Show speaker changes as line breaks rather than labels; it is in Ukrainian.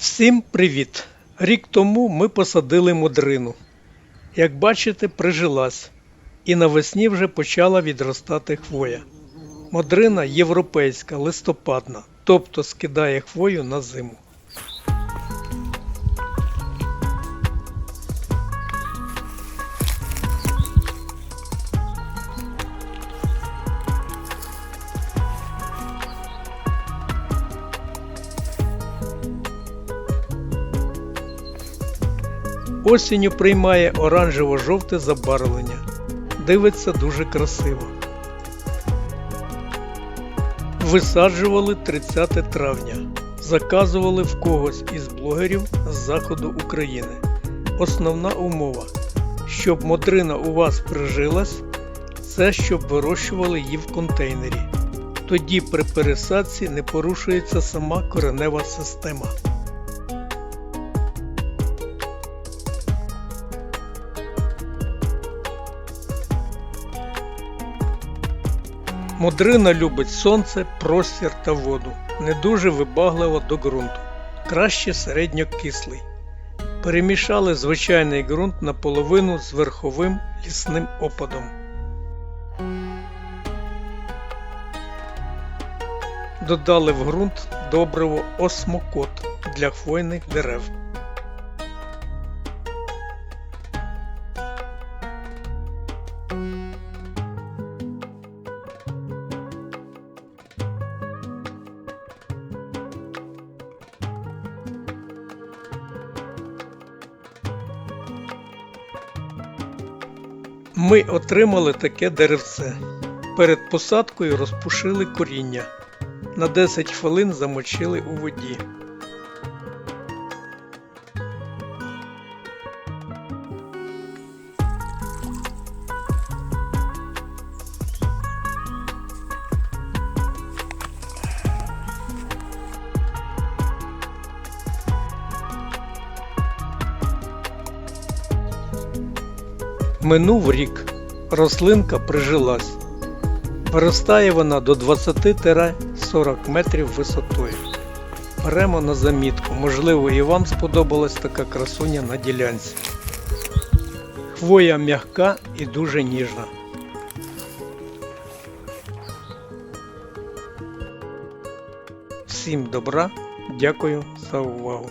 Всім привіт! Рік тому ми посадили модрину. Як бачите, прижилась і навесні вже почала відростати хвоя. Модрина європейська, листопадна, тобто скидає хвою на зиму. Осінню приймає оранжево-жовте забарвлення. Дивиться дуже красиво. Висаджували 30 травня. Заказували в когось із блогерів з заходу України. Основна умова, щоб модрина у вас прижилась, це щоб вирощували її в контейнері. Тоді при пересадці не порушується сама коренева система. Модрина любить сонце, простір та воду. Не дуже вибаглива до ґрунту. Краще середньокислий. Перемішали звичайний ґрунт наполовину з верховим лісним опадом. Додали в ґрунт добриво осмокот для хвойних дерев. Ми отримали таке деревце. Перед посадкою розпушили коріння. На 10 хвилин замочили у воді. Минув рік. Рослинка прижилась. Виростає вона до 20-40 метрів висотою. Беремо на замітку, можливо і вам сподобалась така красуня на ділянці. Хвоя м'яка і дуже ніжна. Всім добра, дякую за увагу.